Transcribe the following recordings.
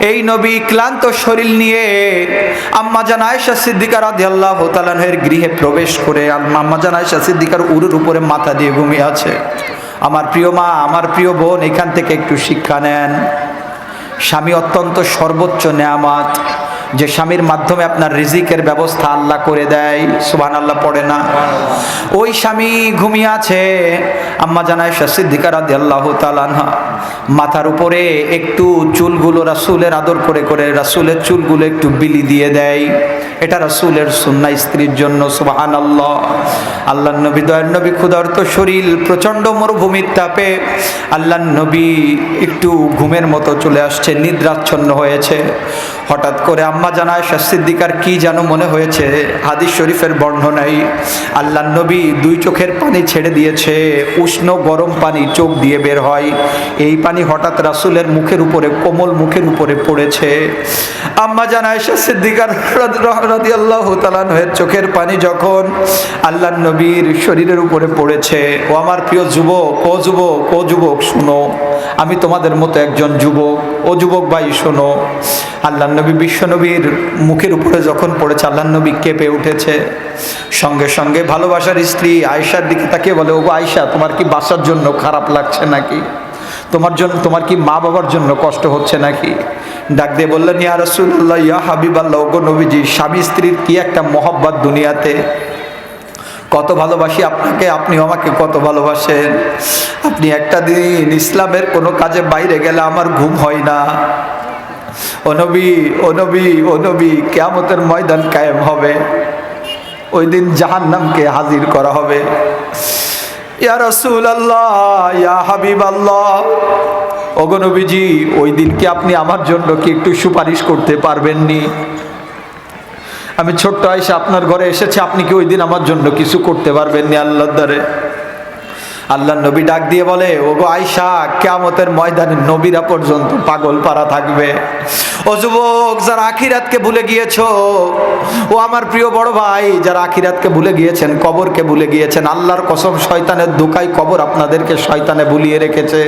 এই নবী ক্লান্ত শরীর নিয়ে আম্মা জান আয়েশা আদি আল্লাহ তালের গৃহে প্রবেশ করে আম্মা জান আয়েশা সিদ্দিকার উরুর উপরে মাথা দিয়ে ঘুমিয়ে আছে। আমার প্রিয় মা, আমার প্রিয় বোন, এখান থেকে একটু শিক্ষা নেন। স্বামী অত্যন্ত সর্বোচ্চ নেয়ামাত। যে স্বামীর মাধ্যমে আপনার রিজিকের ব্যবস্থা আল্লাহ করে দেয় সুবান আল্লাহ পড়ে না। ওই স্বামী ঘুমিয়ে আছে, আম্মা জানায় সিদ্দিকার আদি আল্লাহ তালানহা মাথার উপরে একটু চুলগুলো রাসুলের আদর করে করে রাসুলের চুলগুলো একটু বিলি দিয়ে দেয়। এটা রাসুলের সুন্না স্ত্রীর জন্য সুবাহান আল্লাহ আল্লাহ নবী, দয়ার নবী, ক্ষুধার্ত শরীর, প্রচণ্ড মরুভূমির তাপে আল্লাহ নবী একটু ঘুমের মতো চলে আসছে, নিদ্রাচ্ছন্ন হয়েছে। হঠাৎ করে আম্মা জানায় সিদ্দিকার কি যেন মনে হয়েছে, হাদিস শরীফের বর্ণনাই আল্লাহ নবী দুই চোখের পানি ছেড়ে দিয়েছে, উষ্ণ গরম পানি চোখ দিয়ে বের হয়। এই পানি হঠাৎ রাসুলের মুখের উপরে, কোমল মুখের উপরে পড়েছে। আম্মা জানায় সিদ্দিকার আল্লাহ তালানহের চোখের পানি যখন আল্লাহ নবীর শরীরের উপরে পড়েছে, ও আমার প্রিয় যুবক, ও যুবক ও যুবক, শুনো, আমি তোমাদের মতো একজন যুবক, ও যুবক ভাই, শোনো আল্লাহ নবী বিশ্বনবীর মুখের উপরে যখন পড়েছে আল্লাহ নবী কেঁপে উঠেছে। সঙ্গে সঙ্গে ভালোবাসার স্ত্রী আয়সার দিকে তাকে বলে ও আয়সা তোমার কি বাসার জন্য খারাপ লাগছে নাকি? তোমার জন্য, তোমার কি মা বাবার জন্য কষ্ট হচ্ছে নাকি? ডাক দিয়ে বললেন, ইয়া রসুল্লাহ ইয়া হাবিব আল্লাহ নবীজি, স্বামী স্ত্রীর কি একটা মহব্বত দুনিয়াতে? কত ভালোবাসি আপনাকে, আপনিও আমাকে কত ভালোবাসেন। আপনি একটা দিন ইসলামের কোনো কাজে বাইরে গেলে আমার ঘুম হয় না। ও নবী ও নবী, কেয়ামতের ময়দান কায়েম হবে। ওই দিন জাহান্নামকে হাজির করা হবে। ইয়া রসুল আল্লাহ ইয়া হাবিব আল্লাহ অগনবীজি ওই দিন কি আপনি আমার জন্য কি একটু সুপারিশ করতে পারবেননি? আমি ছোট্ট আয়সা আপনার ঘরে এসেছি, আপনি কি ওই দিন আমার জন্য কিছু করতে পারবেননি আল্লাহ দ্বারে? আল্লাহ নবী ডাক দিয়ে বলে, ওগো আয়সা কেয়ামতের ময়দানে নবীরা পর্যন্ত পাগল পারা থাকবে। ও যুবক, যারা আখিরাতকে ভুলে গিয়েছো, ও আমার প্রিয় বড় ভাই, যারা আখিরাতকে ভুলে গিয়েছেন, কবরকে ভুলে গিয়েছেন, আল্লাহর কসম শয়তানের দুকাই কবর আপনাদেরকে শয়তানে ভুলিয়ে রেখেছে।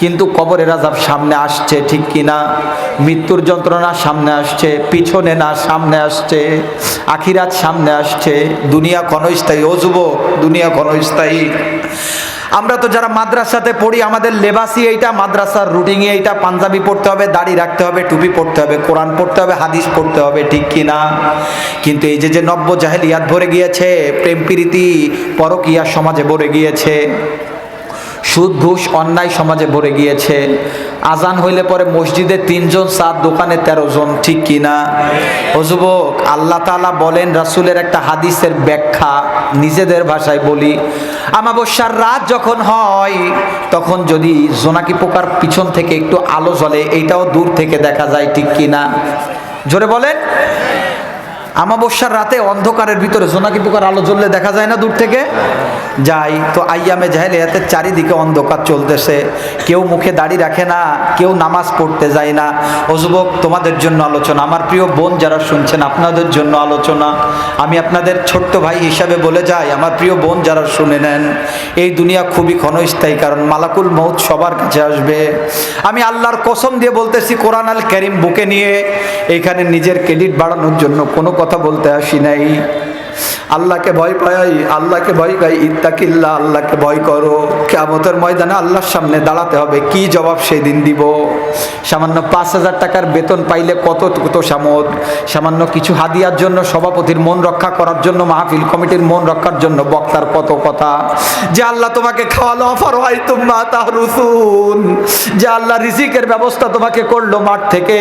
কিন্তু কবরের আজাব সামনে আসছে, ঠিক কিনা মৃত্যুর যন্ত্রণা সামনে আসছে, পিছনে না সামনে আসছে, আখিরাত সামনে আসছে, দুনিয়া ক্ষণস্থায়ী। ও যুবক, দুনিয়া ক্ষণস্থায়ী। আমরা তো যারা মাদ্রাসাতে পড়ি, আমাদের লেবাসই এইটা, মাদ্রাসার রুটিংয়ে এইটা। পাঞ্জাবি পড়তে হবে, দাড়ি রাখতে হবে, টুপি পড়তে হবে, কোরআন পড়তে হবে, হাদিস পড়তে হবে, ঠিক কি না? কিন্তু এই যে যে নব্য জাহেলিয়াত ভরে গিয়েছে, প্রেম প্রীতি পরকিয়া সমাজে ভরে গিয়েছে, সুদ, ঘুষ, অন্যায় সমাজে ভরে গিয়েছে, আজান হইলে পরে মসজিদে তিনজন, সাত, দোকানে তেরো জন, ঠিক কিনা ও যুবক, আল্লাহ তালা বলেন, রাসুলের একটা হাদিসের ব্যাখ্যা, নিজেদের ভাষায় বলি আমাবস্যার রাত যখন হয়, তখন যদি জোনাকি পোকার পিছন থেকে একটু আলো জ্বলে, এইটাও দূর থেকে দেখা যায় ঠিক কিনা? জোরে বলেন। আমাবস্যার রাতে অন্ধকারের ভিতরে জোনাকি পোকার আলো জ্বললে দেখা যায় না দূর থেকে? যাই, তো আইয়ামে জাহেলে এতে চারিদিকে অন্ধকার চলতেছে। কেউ মুখে দাড়ি রাখে না, কেউ নামাজ পড়তে যায় না। ও যুবক, তোমাদের জন্য আলোচনা। আমার প্রিয় বোন যারা শুনছেন, আপনাদের জন্য আলোচনা। আমি আপনাদের ছোট্ট ভাই হিসাবে বলে যাই, আমার প্রিয় বোন যারা শুনে নেন, এই দুনিয়া খুবই ক্ষণস্থায়ী, কারণ মালাকুল মৌত সবার কাছে আসবে। আমি আল্লাহর কসম দিয়ে বলতেছি, কোরআন আল করিম বুকে নিয়ে এখানে নিজের ক্রেডিট বাড়ানোর জন্য কোনো কথা বলতে আসি নাই। আল্লাহকে ভয় পাই, আল্লাহকে ভয় পাই ইত্তাকিল্লা, আল্লাহকে ভয় করো। কেমতের ময়দানে আল্লাহর সামনে দাঁড়াতে হবে, কি জবাব সেই দিন দিব? সামান্য পাঁচ হাজার টাকার বেতন পাইলে কত কত সামত সামান্য কিছু হাদিয়ার জন্য, সভাপতির মন রক্ষা করার জন্য, মাহফিল কমিটির মন রক্ষার জন্য বক্তার কত কথা? যে আল্লাহ তোমাকে খাওয়ালো অফার হয় তোমরা তাহরুসুন। যে আল্লাহ রিজিকের ব্যবস্থা তোমাকে করল মাঠ থেকে।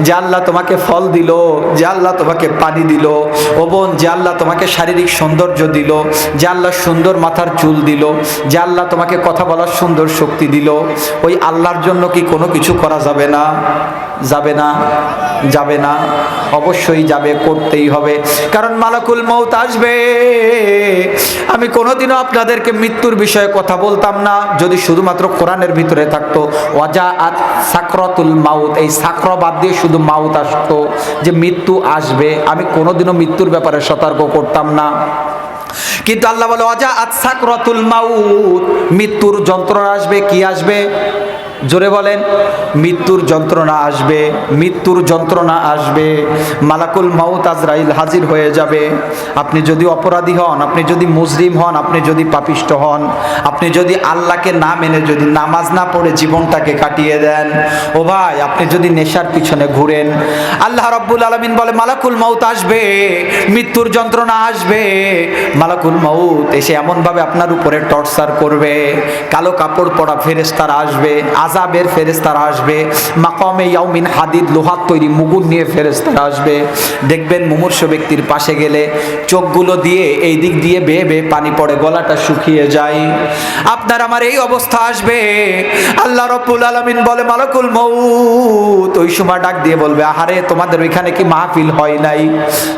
যে আল্লাহ তোমাকে ফল দিল, যে আল্লাহ তোমাকে পানি দিল। ও বোন, যে আল্লাহ তোমাকে শারীরিক সৌন্দর্য দিল, যে আল্লাহ সুন্দর মাথার চুল দিল, যে আল্লাহ তোমাকে কথা বলার সুন্দর শক্তি দিল, ওই আল্লাহর জন্য কি কোনো কিছু করা যাবে না? যাবে না যাবে না, অবশ্যই যাবে, করতেই হবে। কারণ মালাকুল মৌত আসবে। আমি কোনোদিনও আপনাদেরকে মৃত্যুর বিষয়ে কথা বলতাম না। যদি শুধুমাত্র কোরআনের ভিতরে থাকতো ওয়াজা আত সাকরতুল মাউত, এই সাকর বাদ দিয়ে শুধু মাউত আসতো, যে মৃত্যু আসবে। আমি কোনোদিনও মৃত্যুর ব্যাপারে সতর্ক করতাম না। কিন্তু আল্লাহ বলে অজা আত সাকরতুল মাউত, মৃত্যুর যন্ত্রণা আসবে, কি আসবে? জোরে বলেন, মৃত্যুর যন্ত্রণা আসবে, মৃত্যুর যন্ত্রণা আসবে, মালাকুল মাউত আজরাইল হাজির হয়ে যাবে। আপনি যদি অপরাধী হন, আপনি যদি মুসলিম হন, আপনি যদি পাপিষ্ট হন, আপনি যদি আল্লাহকে না মেনে যদি নামাজ না পড়ে জীবনটাকে কাটিয়ে দেন, ও ভাই, আপনি যদি নেশার পিছনে ঘুরেন, আল্লাহ রব্বুল আলমিন বলে, মালাকুল মাউত আসবে, মৃত্যুর যন্ত্রণা আসবে। মালাকুল মাউত এসে এমনভাবে আপনার উপরে টর্চার করবে, কালো কাপড় পরা ফেরেস্তারা আসবে আজাবের ফেরেস্তারা আসবে। মাকামে ইয়াউমিন হাদিদ লোহার তৈরি মুগুর নিয়ে ফেরেস্তারা আসবে। দেখবেন মুমূর্ষ ব্যক্তির পাশে গেলে চোখগুলো দিয়ে এই দিক দিয়ে বেয়ে বেয়ে পানি পড়ে, গলাটা শুকিয়ে যায়। আপনার আমার এই অবস্থা আসবে। আল্লাহ রব্বুল আলমিন বলে, মালাকুল মৌত ওই সময় ডাক দিয়ে বলবে, আহারে, তোমাদের ওইখানে কি মাহফিল হয় নাই?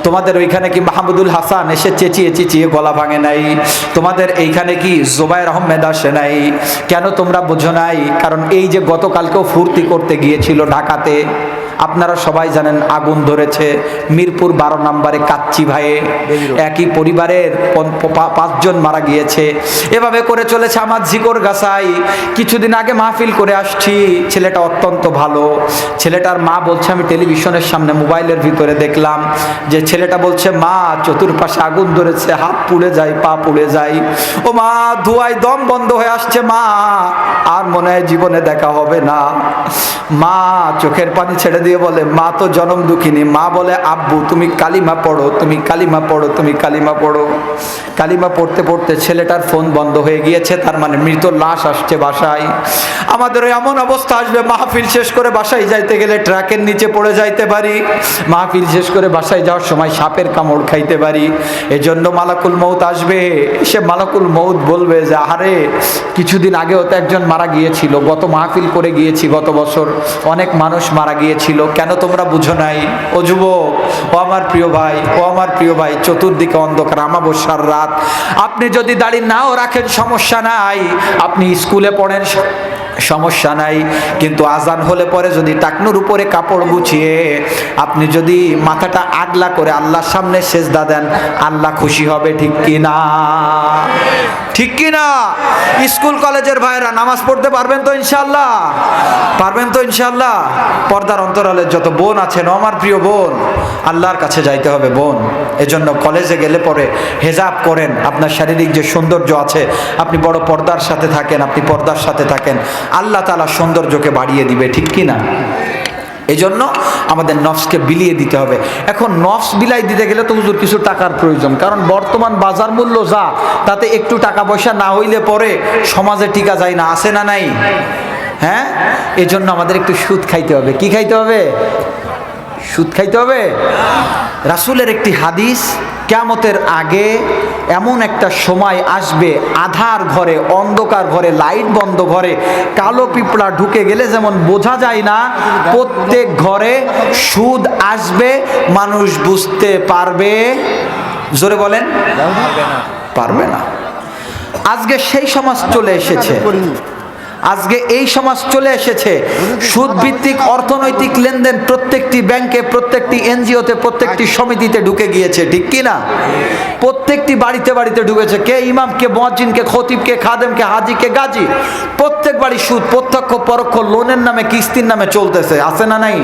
তোমাদের ওইখানে কি মাহমুদুল হাসান এসে চেঁচিয়ে চেঁচিয়ে গলা ভাঙে নাই? তোমাদের এইখানে কি জোবাইর আহমেদ আসে নাই? কেন তোমরা বোঝো নাই? কারণ এই যে গতকালকেও ফুর্তি করতে গিয়েছিল ঢাকাতে আপনারা সবাই জানেন আগুন ধরেছে মিরপুর বারো নম্বরে কাচ্চি ভাইয়ে। একই পরিবারের পাঁচজন মারা গিয়েছে। এভাবে করে চলেছে আমার ঝিকর গাছাই। কিছুদিন আগে মাহফিল করে আসছি। ছেলেটা অত্যন্ত ভালো। ছেলেটার মা বলছে আমি টেলিভিশনের সামনে মোবাইলের ভিতরে দেখলাম যে ছেলেটা বলছে মা চতুর্পাশে আগুন ধরেছে হাত পুড়ে যায় পা পুড়ে যায়। ও মা ধোয়ায় দম বন্ধ হয়ে আসছে মা। আর মনে হয় জীবনে দেখা হবে না। মা চোখের পানি ছেড়ে দিয়ে বলে, মা তো জনম দুঃখিনী। মা বলে, আব্বু, তুমি কালিমা পড়ো, তুমি কালিমা পড়ো, তুমি কালিমা পড়ো। কালিমা পড়তে পড়তে ছেলেটার ফোন বন্ধ হয়ে গিয়েছে, তার মানে মৃত লাশ আসছে বাসায়। আমাদের এমন অবস্থা আসবে, মাহফিল শেষ করে বাসায় যাইতে গেলে ট্রাকের নিচে পড়ে যাইতে পারি। মাহফিল শেষ করে বাসায় যাওয়ার সময় সাপের কামড় খাইতে পারি। এজন্য মালাকুল মৌত আসবে। সে মালাকুল মৌত বলবে যে, আহারে, কিছুদিন আগেও তো একজন মারা গিয়েছিল। গত মাহফিল করে গিয়েছি গত বছর। অনেক মানুষ মারা গিয়েছিল। কেন তোমরা বুঝো নাই? ও যুবক, ও আমার প্রিয় ভাই, ও আমার প্রিয় ভাই, চতুর্দিকে অন্ধকার, আমাবস্যার রাত। আপনি যদি দাড়ি নাও রাখেন, সমস্যা নাই। আপনি স্কুলে পড়েন সমস্যা নাই, কিন্তু আজান হলে পরে যদি টাকনুর উপরে কাপড় গুছিয়ে আপনি যদি মাথাটা আগলা করে আল্লাহর সামনে সেজদা দেন, আল্লাহ খুশি হবে, ঠিক কি না ঠিক কি না স্কুল, কলেজের ভাইরা নামাজ পড়তে পারবেন তো ইনশাল্লাহ পারবেন তো ইনশাল্লাহ পর্দার অন্তরালের যত বোন আছেন আমার প্রিয় বোন আল্লাহর কাছে যাইতে হবে বোন। এজন্য কলেজে গেলে পরে হেজাব করেন। আপনার শারীরিক যে সৌন্দর্য আছে, আপনি বড় পর্দার সাথে থাকেন, আপনি পর্দার সাথে থাকেন। আল্লাহ তালা সৌন্দর্যকে বাড়িয়ে দিবে, ঠিক কি না? এই জন্য আমাদের নফসকে বিলিয়ে দিতে হবে। এখন নফস বিলাই দিতে গেলে তো হুজুর কিছু টাকার প্রয়োজন। কারণ বর্তমান বাজার মূল্য যা, তাতে একটু টাকা পয়সা না হইলে পরে সমাজে টিকা যায় না আসে না নাই? হ্যাঁ? এজন্য আমাদের একটু সুদ খাইতে হবে। কি খাইতে হবে? সুদ খাইতে হবে? রাসুলের একটি হাদিস কেমতের আগে এমন একটা সময় আসবে, আধার ঘরে, অন্ধকার ঘরে, লাইট বন্ধ ঘরে, কালো পিঁপড়া ঢুকে গেলে যেমন বোঝা যায় না, প্রত্যেক ঘরে সুদ আসবে, মানুষ বুঝতে পারবে। জোরে বলেন? পারবে না। আজকে সেই সমাজ চলে এসেছে। আজকে এই সমাজ চলে এসেছে। সুদ ভিত্তিক অর্থনৈতিক লেনদেন প্রত্যেকটি ব্যাংকে, প্রত্যেকটি এনজিওতে, প্রত্যেকটি সমিতিতে ঢুকে গিয়েছে, ঠিক কি না প্রত্যেকটি বাড়িতে বাড়িতে ঢুকেছে। কে ইমাম কে মজ্জিন কে খতিব কে খাদেম কে হাজি কে গাজী? প্রত্যেক বাড়ি সুদ, প্রত্যক্ষ, পরোক্ষ লোনের নামে, কিস্তির নামে চলতেছে। আছে না নাই?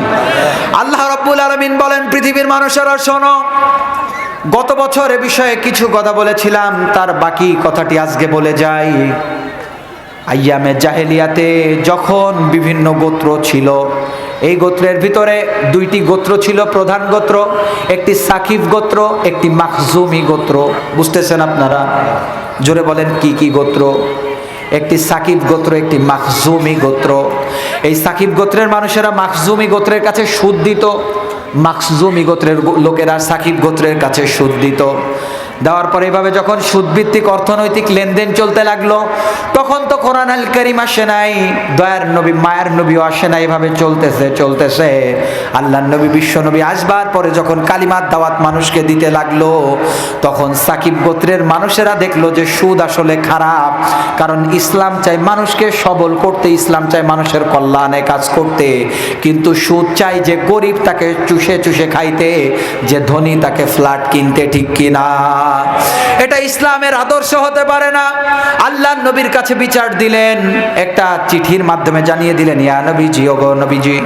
আল্লাহ রব্বুল আলমিন বলেন, পৃথিবীর মানুষেরা শোনো, গত বছর এ বিষয়ে কিছু কথা বলেছিলাম, তার বাকি কথাটি আজকে বলে যাই। আইয়ামে জাহেলিয়াতে যখন বিভিন্ন গোত্র ছিল, এই গোত্রের ভিতরে দুইটি গোত্র ছিল, প্রধান গোত্র, একটি সাকিব গোত্র, একটি মাখজুমি গোত্র। বুঝতেছেন আপনারা? জোরে বলেন, কি কি গোত্র? একটি সাকিব গোত্র, একটি মাখজুমি গোত্র। এই সাকিব গোত্রের মানুষেরা মাখজুমি গোত্রের কাছে সুদ দিত, মাখজুমি গোত্রের লোকেরা সাকিব গোত্রের কাছে সুদ দিত। দেওয়ার পরে এভাবে যখন সুদভিত্তিক অর্থনৈতিক লেনদেন চলতে লাগল, তখন তো কোরআন আল করিম আসে নাই, দয়ার নবী, মায়ের নবীও আসে নাই, এভাবে চলতেছে চলতেছে। আল্লাহ নবী, বিশ্ব নবী আসবার পরে যখন কালিমার দাওয়াত মানুষকে দিতে লাগল, তখন সাকিব গোত্রের মানুষেরা দেখল যে সুদ আসলে খারাপ, কারণ ইসলাম চাই মানুষকে সবল করতে, ইসলাম চাই মানুষের কল্যাণে কাজ করতে। কিন্তু সুদ চাই যে গরিব তাকে চুষে চুষে খাইতে, যে ধনী তাকে ফ্ল্যাট কিনতে ঠিক কিনা। এটা ইসলামের আদর্শ হতে পারে না। আল্লাহ নবীর কাছে বিচার দিলেন, একটা চিঠির মাধ্যমে জানিয়ে দিলেন, ইয়া নবীজি, ওগো নবীজি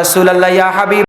রসুল্লাহ ইয়া হাবিব